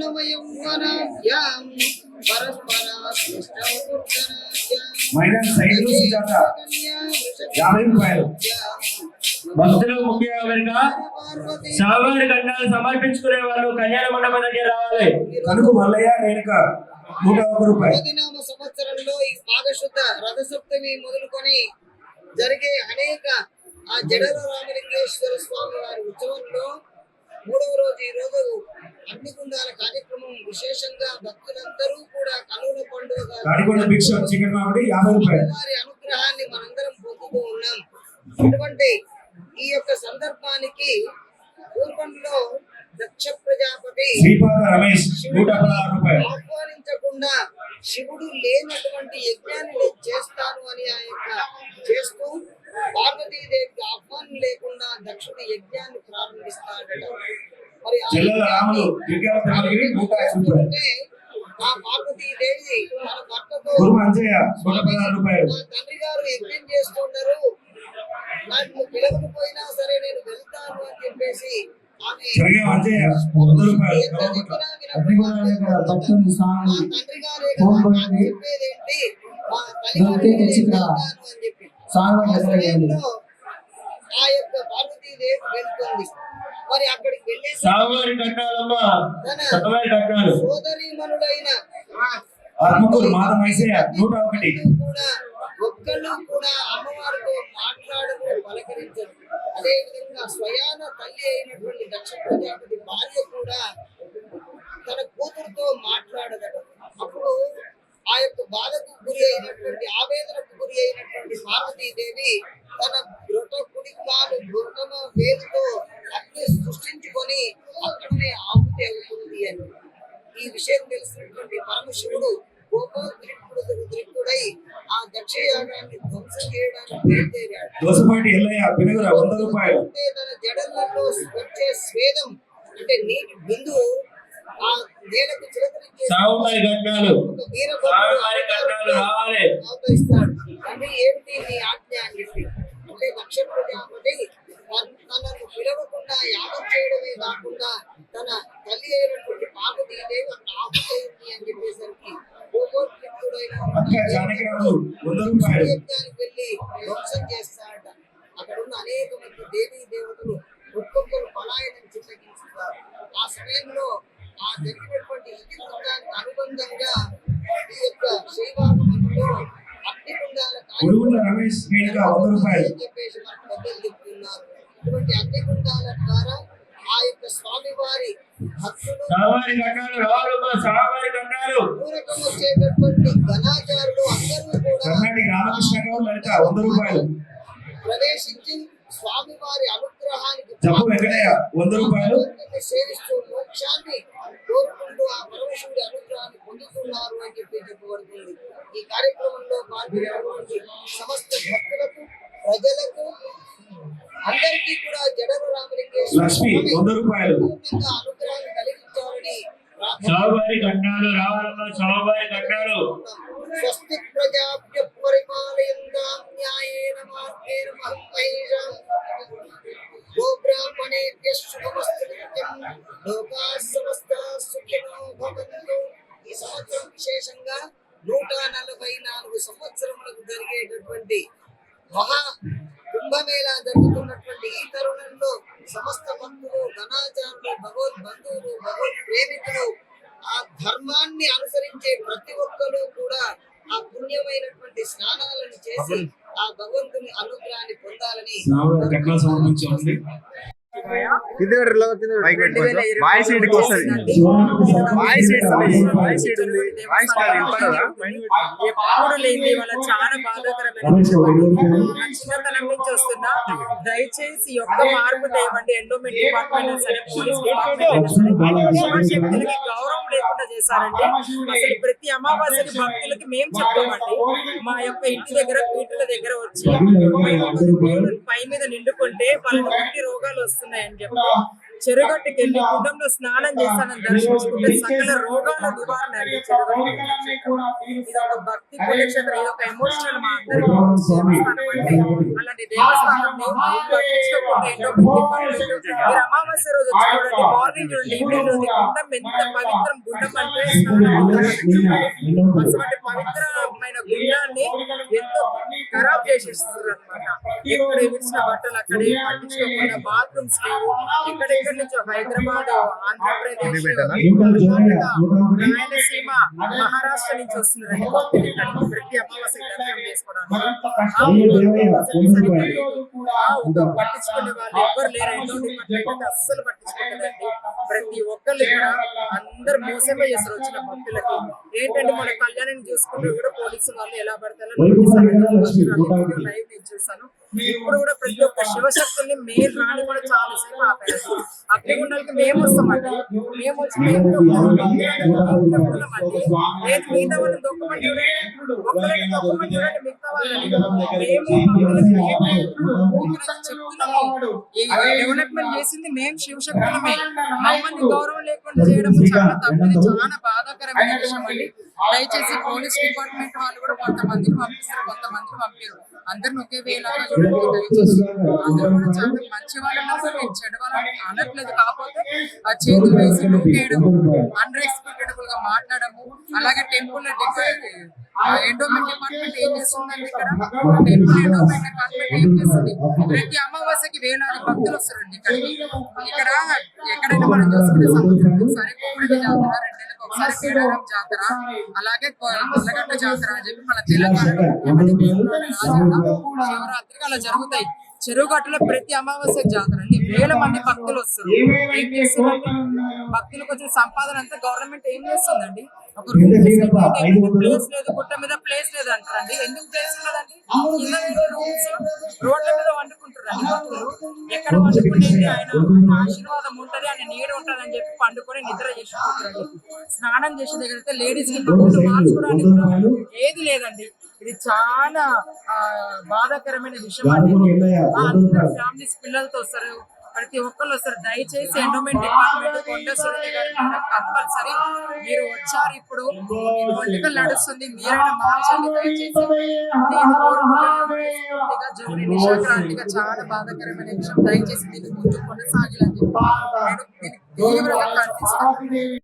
నవయౌవనాభ్యాం Maidan size Sujatha. యాభై రూపాయలు. భక్తులు ముఖ్యంగా స్వామివారి కట్నాలు సమర్పించుకునే వాళ్ళు కళ్యాణ మండపం దగ్గర రావాలి. కనుక మల్లయ్య రేణుక నూట ఒక రూపాయలు. నామ సంవత్సరంలో ఈ మాఘశుద్ధ రథసప్తమి మొదలుకొని జరిగే అనేక ఆ జడల రామలింగేశ్వర స్వామి వారి ఉత్సవంలో మూడవ రోజు ఈ రోజు అగ్నికుండాల కార్యక్రమం విశేషంగా భక్తులందరూ కూడా కనుల పండుగ వారి అనుగ్రహాన్ని మనందరం పొందుతూ ఉన్నాం. అటువంటి ఈ యొక్క సందర్భానికి పూర్వంలో దక్ష ప్రజాపతి ఆహ్వానించకుండా శివుడు లేనటువంటి యజ్ఞాన్ని నేను చేస్తాను అని ఆ యొక్క చేస్తూ పార్వతీదేవికి ఆహ్వానం లేకుండా దక్షుడు యజ్ఞాన్ని ప్రారంభిస్తాడట మరి ఆ రాములు ఆ అంజయ్య నూట పదహారు రూపాయలు. తండ్రి గారు యజ్ఞం చేస్తున్నారు నాకు పిలవకపోయినా సరే నేను వెళ్తాను అని చెప్పేసి భక్తుని స్వామి తండ్రి గారే ఫోన్ చెప్పేదేంటి తెచ్చి ఇక్కడ స్వామి ఆ ఆ యొక్క పార్వతీదేవి వెళ్తుంది. మరి అక్కడికి వెళ్ళేసి స్వామివారి కట్నాలమ్మ సతమైన కట్నాలు సోదరీమణుడైన ఆత్మకూరు మాత మైసయ్య నూట ఒకటి. కూడా ఒక్కళ్ళు కూడా అమ్మవారితో మాట్లాడరు పలకరించరు. అదే విధంగా స్వయాన తల్లి అయినటువంటి దక్ష ప్రజాపతి భార్య కూడా తన కూతురుతో మాట్లాడదట. అప్పుడు ఆ యొక్క బాధకు గురి అయినటువంటి ఆవేదనకు గురి అయినటువంటి పార్వతీదేవి తన దోసపాటి ఎల్లయ్య పినగుర వంద రూపాయలు. అంటే తన జడలలో వచ్చే స్వేదం అంటే నీటి ఆ నేలకు చిలకరించే రావాలి. అవతరిస్తాడు అంటే నీ ఆజ్ఞ అని చెప్పి అంటే తనను పిలవకుండా యాగం చేయడమే కాకుండా తన తల్లి అయినటువంటి పార్వతీదేవి అక్కడ ఆపుతోంది అని చెప్పేసరికి చేస్తాడట అక్కడ ఉన్న అనేక మంది దేవీ దేవతలు ఒక్కొక్కరు పలాయనం చిత్తగించుతారు ఆ సమయంలో ఆ జరిగినటువంటి ఇతివృత్తానికి అనుబంధంగా ఈ యొక్క శ్రీవాగమంలో అగ్నికుండాల గురుగుండ్ల రమేష్ చెప్పేసి మనకు పెద్దలు చెప్తున్నారు. ఇటువంటి అగ్నికుండాల ద్వారా ఆ యొక్క స్వామివారి భక్తులు స్వామివారి కట్నాలు రావాలమ్మ స్వామివారి కట్నాలు పూరకం వచ్చేటటువంటి ఘనాచారులు అందరూ కూడా కర్ణాటక రామకృష్ణ గౌడ్ లలిత వంద రూపాయలు. ప్రవేశించి స్వామివారి అనుగ్రహానికి జప్పు వెంకటయ్య వంద రూపాయలు. భగవంతుని సేవిస్తూ మోక్షాన్ని కోరుకుంటూ ఆ పరమశివుడి అనుగ్రహాన్ని పొందుతున్నారు అని చెప్పి చెప్పబడుతుంది ఈ కార్యక్రమంలో పాల్గొన్నటువంటి సమస్త భక్తులకు ప్రజలకు అందరికీ కూడా జడరు రామలింగేశ్వర లక్ష్మి వంద రూపాయలు. స్వామివారి కట్నాలు రావాలమ్మ స్వామివారి కట్నాలు. స్వస్తి ప్రజాభ్య పరిపాలయంతాం న్యాయేన మార్గేణ మహేషాం గోబ్రాహ్మణేభ్య శుభమస్తు నిత్యం లోకా సమస్త సుఖినో భవంతు. ఈ సంవత్సరం విశేషంగా నూట నలభై నాలుగు సంవత్సరములకు జరిగేటటువంటి మహా కుంభమేళా జరుగుతున్నటువంటి ఈ తరుణంలో సమస్త భక్తులు ఘనాచారులు భగవద్ బంధువులు భగవద్ ప్రేమికులు ఆ ధర్మాన్ని అనుసరించే ప్రతి ఒక్కరూ కూడా ఆ పుణ్యమైనటువంటి స్నానాలను చేసి ఆ భగవంతుని అనుగ్రహాన్ని పొందాలని కింద వస్తుంది. ఉంది. వినపడదా? ఎప్పుడు లేని వాళ్ళ చాలా బాధాకరమైన చిన్నతనం నుంచి వస్తున్నా దయచేసి ఈ ఒక్క మార్పు తేవండి ఎండోమెంట్ డిపార్ట్మెంట్ సరే పోలీస్ డిపార్ట్మెంట్ గౌరవం లేకుండా చేశారండి. అసలు ప్రతి అమావాస్యకి భక్తులకి మేము చెప్తామండి. మా యొక్క ఇంటి దగ్గర పీటల దగ్గర వచ్చి పై మీద నిండుకుంటే వాళ్ళకి రోగాలు వస్తున్నాయని చెప్పి చెరుగట్టుకి వెళ్ళి గుండంలో స్నానం చేస్తానని దర్శించుకుంటే సకల రోగాల నివారణ అండి చెరుగట్టు. ఇది ఒక భక్తి ఇది ఒక ఎమోషనల్ మా అందరి స్వామి. దేవస్థానం అంటే అలా పట్టించుకోకండి దేవస్థానాన్ని పట్టించుకోకుండా ఎండోమెంట్ డిపార్ట్మెంట్ మీరు అమావాస్య రోజు చూడండి మార్నింగ్ నుండి ఈవినింగ్ నుండి గుండం ఎంత పవిత్రం గుండం అంటే అటువంటి పవిత్రమైన ఎక్కడ విడిచిన బట్టలు అక్కడే పట్టించుకోకుండా బాత్రూమ్స్ లేవు. ఎక్కడెక్కడి నుంచో హైదరాబాద్ ఆంధ్రప్రదేశ్ రాయలసీమ మహారాష్ట్ర నుంచి వస్తున్నారండి భక్తులు ఇక్కడికి ప్రతి అమావాస్య దర్శనం చేసుకోవడానికి పట్టించుకునే వాళ్ళు ఎవ్వరు లేరు. ఎండో డిపార్ట్మెంట్ అస్సలు పట్టించుకోలేదండి ప్రతి ఒక్కళ్ళు ఇక్కడ అందరు మోసమే చేస్తారు వచ్చిన భక్తులకి. ఏంటంటే మన కళ్యాణం చూసుకుంటే కూడా పోలీసు వాళ్ళు ఎలా పడతారో లైవ్ నేను చూసాను ఇప్పుడు కూడా ప్రతి ఒక్క శివశక్తుల్ని మీరు రాని కూడా చాలా సేపు ఆపారు అగ్నిగుండాలకి మేము వస్తామండి. మేము వచ్చి మేము. లేదు మిగతా వాళ్ళని ఒక్కరికి మిగతా మేము మేము చెప్తున్నాము ఈ డెవలప్మెంట్ చేసింది మేము శివశక్తులమే. మమ్మల్ని గౌరవం లేకుండా చేయడం చాలా తప్పది చాలా బాధాకరమైన విషయం అండి. దయచేసి పోలీస్ డిపార్ట్మెంట్ వాళ్ళు కూడా కొంతమందిని పంపిస్తారు కొంతమందిని పంపారు. అందరిని ఒకే వేలాగా అందరూ కూడా చాలా మంచి వాళ్ళని అసలు మేము చెడు వాళ్ళని అనట్లేదు కాకపోతే ఆ చేతులు వేసి నూకేయడం అన్రెస్పెక్టబుల్గా మాట్లాడము అలాగే టెంపుల్ ఎండోమెంట్ డిపార్ట్మెంట్ ఏం చేస్తుందండి ఇక్కడ టెంపుల్ ఎండోమెంట్ డిపార్ట్మెంట్ ఏం చేస్తుంది ప్రతి అమావాస్యకి వేలాది భక్తులు వస్తారండి ఇక్కడ ఇక్కడ ఎక్కడైనా మనం చూసుకునే సముద్రం సరే కోవిడ్ జాతర రెండేళ్ళకి జాతర అలాగే జాతర అని చెప్పి మన తెలంగాణలో శివరాత్రికి అలా జరుగుతాయి. చెరువు గట్టులో ప్రతి అమావాస్య జాతర అండి. వేల మంది భక్తులు వస్తారు. ఏం చేస్తారండి భక్తులకు వచ్చిన సంపాదన అంతా గవర్నమెంట్ ఏం చేస్తుందండి? ప్లేస్ లేదు గుట్ట మీద ప్లేస్ లేదు అంటారండి ఎందుకు ప్లేస్ లేదండి కింద వేరే రూమ్స్ రోడ్ల మీద వండుకుంటారండి భక్తులు ఎక్కడ వండుకునేది ఆయన ఆశీర్వాదం ఉంటది ఆయన నీడ ఉంటది అని చెప్పి పండుకొని నిద్ర చేసుకుంటారండి స్నానం చేసే దగ్గర అయితే లేడీస్కి బట్టలు మార్చుకోవడానికి ఏది లేదండి. ఇది చాలా బాధాకరమైన విషయం అండి. అందరు ఫ్యామిలీస్ పిల్లలతో వస్తారు. ప్రతి ఒక్కరు వస్తారు. దయచేసి ఎండోమెంట్ డిపార్ట్మెంట్ కొండ గారు కంపల్సరీ మీరు వచ్చారు ఇప్పుడు. పొలిటికల్ నడుస్తుంది. మీరైనా మార్చండి దయచేసి. నేను కోరుకుంటున్నాను మనస్ఫూర్తిగా నిశాక్రాంతిగా చాలా బాధాకరమైన విషయం. దయచేసి దీన్ని ముందు కొనసాగాలని చెప్పి నేను దీన్ని తీవ్రంగా కనిపిస్తాను